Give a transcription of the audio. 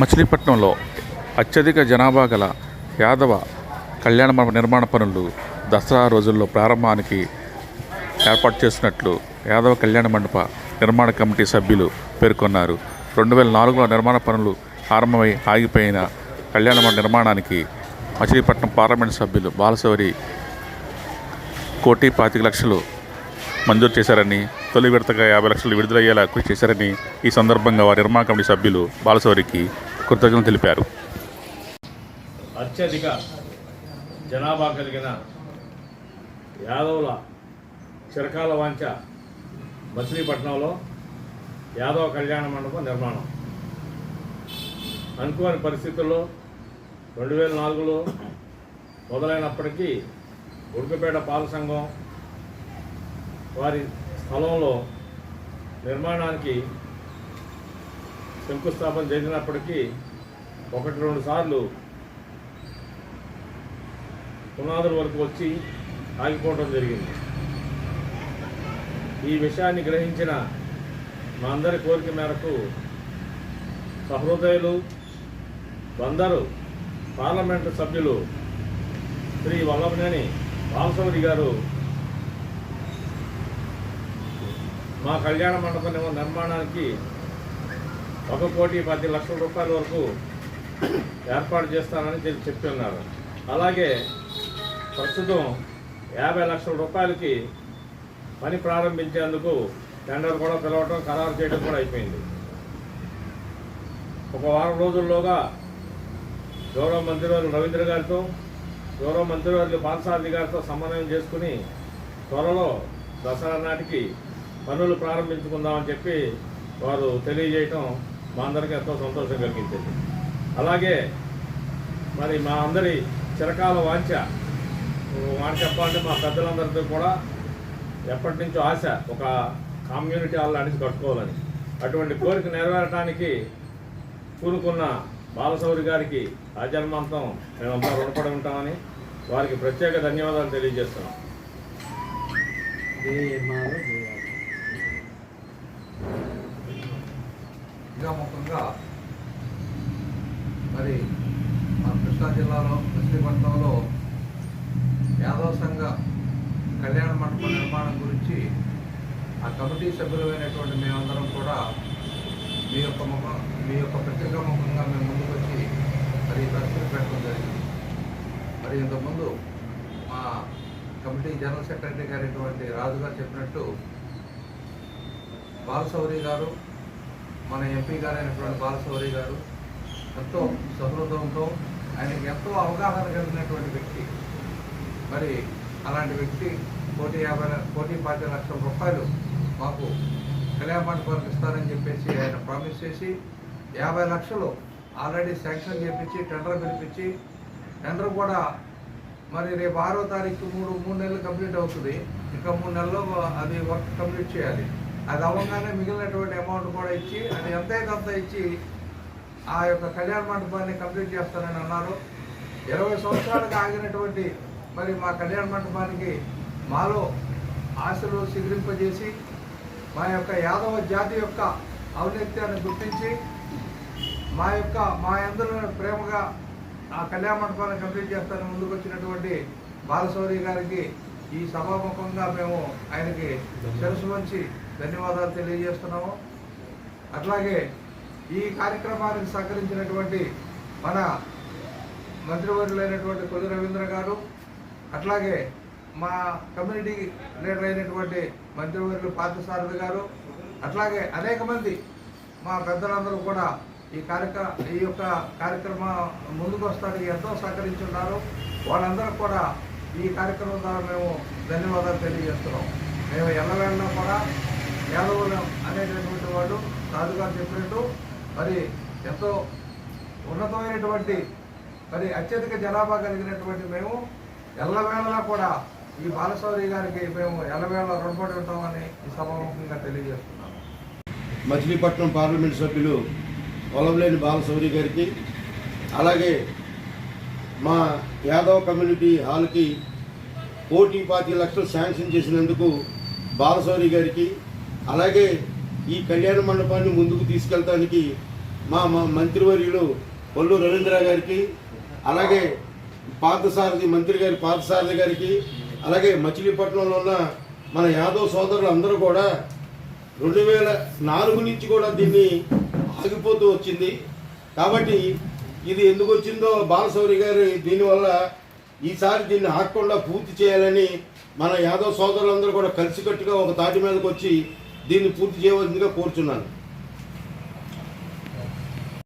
మచిలీపట్నంలో అత్యధిక జనాభా గల యాదవ కళ్యాణ మండప నిర్మాణ పనులు దసరా రోజుల్లో ప్రారంభానికి ఏర్పాటు చేసినట్లు యాదవ కళ్యాణ మండప నిర్మాణ కమిటీ సభ్యులు పేర్కొన్నారు. రెండు వేల నాలుగులో నిర్మాణ పనులు ఆరంభమై ఆగిపోయిన కళ్యాణ మండప నిర్మాణానికి మచిలీపట్నం పార్లమెంట్ సభ్యులు బాలశౌరి కోటి పాతిక లక్షలు మంజూరు చేశారని తొలి విడతగా యాభై లక్షలు విడుదలయ్యేలా కృషి చేశారని ఈ సందర్భంగా వారి నిర్మాణ కమిటీ సభ్యులు బాలశౌరికి కృతజ్ఞతలు తెలిపారు. అత్యధిక జనాభా కలిగిన యాదవుల చిరకాల వాంచ మచిలీపట్నంలో యాదవ కళ్యాణ మండపం నిర్మాణం. అనుకోని పరిస్థితుల్లో రెండు వేల నాలుగులో మొదలైనప్పటికీ ఉడుకపేట పాల సంఘం వారి స్థలంలో నిర్మాణానికి శంకుస్థాపన జరిగినప్పటికీ ఒకటి రెండు సార్లు పునాదుల వరకు వచ్చి ఆగిపోవడం జరిగింది. ఈ విషయాన్ని గ్రహించిన మా అందరి కోరిక మేరకు సహృదయులు అందరూ పార్లమెంటు సభ్యులు శ్రీ వల్లభనేని బాలసౌరి గారు మా కళ్యాణ మండపం నిర్మాణానికి ఒక కోటి పది లక్షల రూపాయల వరకు ఏర్పాటు చేస్తానని చెప్పి ఉన్నారు అలాగే ప్రస్తుతం యాభై లక్షల రూపాయలకి పని ప్రారంభించేందుకు టెండర్ కూడా పిలవటం ఖరారు చేయడం కూడా అయిపోయింది. ఒక వారం రోజుల్లోగా గౌరవ మంత్రివర్యులు రవీంద్ర గారితో గౌరవ మంత్రివర్యులు బాలసారథి గారితో సమన్వయం చేసుకుని త్వరలో దసరా నాటికి పనులు ప్రారంభించుకుందామని చెప్పి వారు తెలియజేయటం మా అందరికీ ఎంతో సంతోషం కలిగించింది. అలాగే మరి మా అందరి చిరకాల వాంఛ మాట చెప్పాలంటే మా పెద్దలందరితో కూడా ఎప్పటి నుంచో ఆశ ఒక కమ్యూనిటీ హాల్ లాంటిది కట్టుకోవాలని. అటువంటి కోరిక నెరవేరడానికి కూరుకున్న బాలసౌరి గారికి ఆజన్మాంతం మేమంతా రుణపడి ఉంటామని వారికి ప్రత్యేక ధన్యవాదాలు తెలియజేస్తున్నాం. ముఖంగా మరి మా కృష్ణా జిల్లాలో మచిలీపట్నంలో యాదవ సంఘ కళ్యాణ మండప నిర్మాణం గురించి ఆ కమిటీ సభ్యులమైనటువంటి మేమందరం కూడా మీ యొక్క ముఖం మీ యొక్క పత్రికా ముఖంగా మేము ముందుకు వచ్చి మరి ప్రశ్నలు పెట్టడం జరిగింది. మరి ఇంతకుముందు మా కమిటీ జనరల్ సెక్రటరీ గారైనటువంటి రాజు గారు చెప్పినట్టు బాలసౌరి గారు మన ఎంపీ గారైనటువంటి బాలశౌరి గారు ఎంతో సహృదంతో ఆయనకి ఎంతో అవగాహన కలిగినటువంటి వ్యక్తి. మరి అలాంటి వ్యక్తి కోటి యాభై కోటి పాతి లక్షల రూపాయలు మాకు కళ్యాణ ఇస్తారని చెప్పేసి ఆయన ప్రామిస్ చేసి యాభై లక్షలు ఆల్రెడీ శాంక్షన్ చేపించి టెండర్ పిలిపించి టెండర్ కూడా మరి రేపు ఆరో తారీఖు మూడు మూడు నెలలు కంప్లీట్ అవుతుంది. ఇంకా మూడు నెలల్లో అది వర్క్ కంప్లీట్ చేయాలి. అది అవ్వగానే మిగిలినటువంటి అమౌంట్ కూడా ఇచ్చి అది ఎంతైతే అంత ఇచ్చి ఆ యొక్క కళ్యాణ మండపాన్ని కంప్లీట్ చేస్తానని అన్నారు. ఇరవై సంవత్సరాలకు ఆగినటువంటి మరి మా కళ్యాణ మండపానికి మాలో ఆశలు శిథిలింపజేసి మా యొక్క యాదవ జాతి యొక్క ఔన్నత్యాన్ని గుర్తించి మా యొక్క మా అందరూ ప్రేమగా ఆ కళ్యాణ మండపాన్ని కంప్లీట్ చేస్తానని ముందుకు వచ్చినటువంటి బాలశౌరి గారికి ఈ సభాముఖంగా మేము ఆయనకి శిరసు వంచి ధన్యవాదాలు తెలియజేస్తున్నాము. అట్లాగే ఈ కార్యక్రమానికి సహకరించినటువంటి మన మంత్రివర్యులైనటువంటి కొద్ది రవీంద్ర గారు అట్లాగే మా కమ్యూనిటీ లీడర్ అయినటువంటి మంత్రివర్యులు పార్థసారథి గారు అట్లాగే అనేక మంది మా పెద్దలందరూ కూడా ఈ కార్యక్రమ ఈ యొక్క కార్యక్రమం ముందుకు వస్తానికి ఎంతో సహకరించున్నారు. వాళ్ళందరూ కూడా ఈ కార్యక్రమం ద్వారా మేము ధన్యవాదాలు తెలియజేస్తున్నాం. మేము ఎల్లవేళ్ళలో కూడా యాదవులు అనేటటువంటి వాళ్ళు రాజుగారు చెప్పినట్టు మరి ఎంతో ఉన్నతమైనటువంటి మరి అత్యధిక జనాభా కలిగినటువంటి మేము ఎల్లవేళలా కూడా ఈ బాలశౌరి గారికి మేము ఎల్లవేళ రుణపడి ఉంటామని ఈ సభాముఖంగా తెలియజేస్తున్నాము. మచిలీపట్నం పార్లమెంట్ సభ్యులు వల్లభలేని బాలశౌరి గారికి అలాగే మా యాదవ్ కమ్యూనిటీ హాల్కి కోటి పాతి లక్షలు శాంక్షన్ చేసినందుకు బాలశౌరి గారికి అలాగే ఈ కళ్యాణ మండపాన్ని ముందుకు తీసుకెళ్ళడానికి మా మా మంత్రివర్యులు పల్లు రవీంద్ర గారికి అలాగే పార్థసారథి మంత్రి గారి పార్థసారథి గారికి అలాగే మచిలీపట్నంలో ఉన్న మన యాదవ్ సోదరులు అందరూ కూడా రెండు వేల నాలుగు నుంచి కూడా దీన్ని ఆగిపోతూ వచ్చింది. కాబట్టి ఇది ఎందుకు వచ్చిందో బాలశౌరి గారు దీనివల్ల ఈసారి దీన్ని ఆకుండా పూర్తి చేయాలని మన యాదవ్ సోదరులందరూ కూడా కలిసికట్టుగా ఒక తాటి మీదకి వచ్చి దీన్ని పూర్తి చేయవలసిందిగా కోరుచున్నాను.